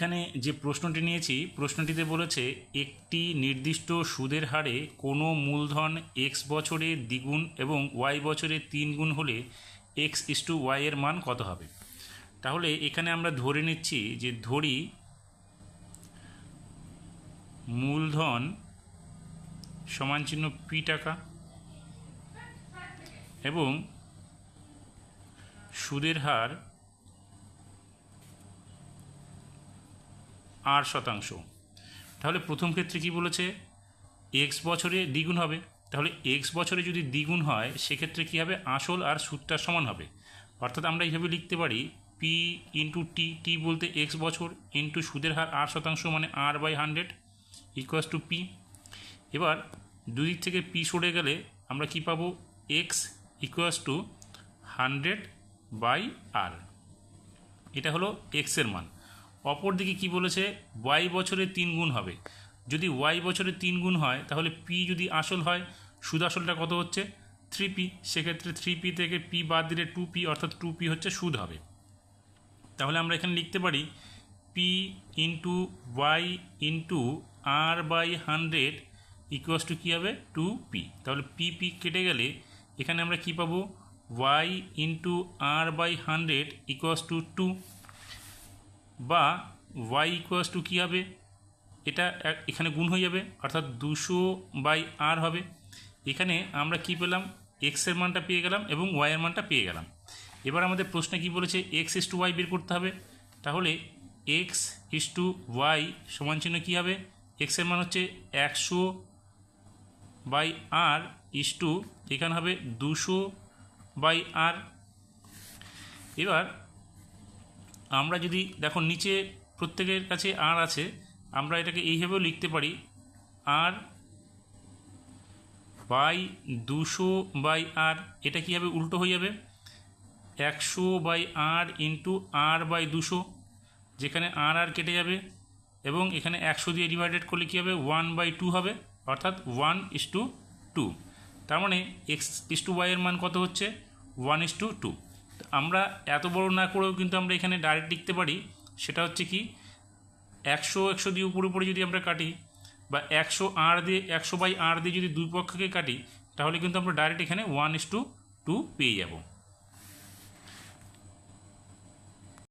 এখানে যে প্রশ্নটি নিয়েছি, প্রশ্নটিতে বলেছে, একটি নির্দিষ্ট সুদের হারে কোনো মূলধন এক্স বছরে দ্বিগুণ এবং ওয়াই বছরে তিন গুণ হলে এক্স ইস টু ওয়াই এর মান কত হবে? তাহলে এখানে আমরা ধরে নিচ্ছি যে ধরি মূলধন সমান চিহ্ন পি টাকা এবং সুদের হার আট শতাংশ। তাহলে প্রথম ক্ষেত্রে কি বলেছে? এক্স বছরে দ্বিগুণ হবে। তাহলে এক্স বছরে যদি দ্বিগুণ হয়, সেক্ষেত্রে কী হবে? আসল আর সুদটা সমান হবে। অর্থাৎ আমরা এইভাবে লিখতে পারি পি ইন্টু টি টি বলতে এক্স বছর ইন্টু সুদের হার আট শতাংশ মানে R by hundred equals two P এবার দুদিক থেকে পি সরে গেলে আমরা কি পাবো? X equals two hundred by R এটা হলো এক্সের মান। অপর দিকে কী বলেছে? ওয়াই বছরে তিন গুণ হবে। যদি ওয়াই বছরে তিন গুণ হয়, তাহলে পি যদি আসল হয় সুদ আসলটা কত হচ্ছে? থ্রি পি সেক্ষেত্রে থ্রি পি থেকে পি বাদ দিলে টু পি অর্থাৎ টু পি হচ্ছে সুদ হবে। তাহলে আমরা এখানে লিখতে পারি P into Y into R by hundred equals two কী হবে? টু পি তাহলে পি পি কেটে গেলে এখানে আমরা কী পাবো? Y into R by hundred equals two two বা ওয়াই ইকুয়াস টু কী হবে? এটা এখানে গুণ হয়ে যাবে, অর্থাৎ দুশো বাই আর হবে। এখানে আমরা কি পেলাম? এক্সের মানটা পেয়ে গেলাম এবং ওয়াইয়ের মানটা পেয়ে গেলাম। এবার আমাদের প্রশ্নে কি বলেছে? এক্স ইস টু ওয়াই বের করতে হবে। তাহলে এক্স ইস টু ওয়াই সমান চিহ্ন কী হবে? এক্সের মান হচ্ছে একশো বাই আর ইস টু এখানে হবে দুশো বাই আর এবার আমরা যদি, দেখো নিচে প্রত্যেকের কাছে আর আছে, আমরা এটাকে এইভাবেও লিখতে পারি, আর বাই দুশো বাই আর, এটা কী হবে উল্টো হয়ে যাবে? একশো by R into R by দুশো, যেখানে আর আর কেটে যাবে, এবং এখানে একশো দিয়ে ডিভাইডেড করলে কী হবে? ওয়ান বাই টু হবে, অর্থাৎ ওয়ান ইস টু টু। তার মানে এক্স ইস টু ওয়াইয়ের মান কত হচ্ছে? One is two two. আমরা এত বড় না করেও কিন্তু আমরা এখানে ডাইরেক্ট লিখতে পারি। সেটা হচ্ছে কি, একশো একশো দিয়ে উপরে উপরে যদি আমরা কাটি বা একশো আর দিয়ে, একশো বাই আর দিয়ে যদি দুই পক্ষকে কাটি, তাহলে কিন্তু আমরা ডাইরেক্ট এখানে ওয়ান ইস টু টু পেয়ে যাব।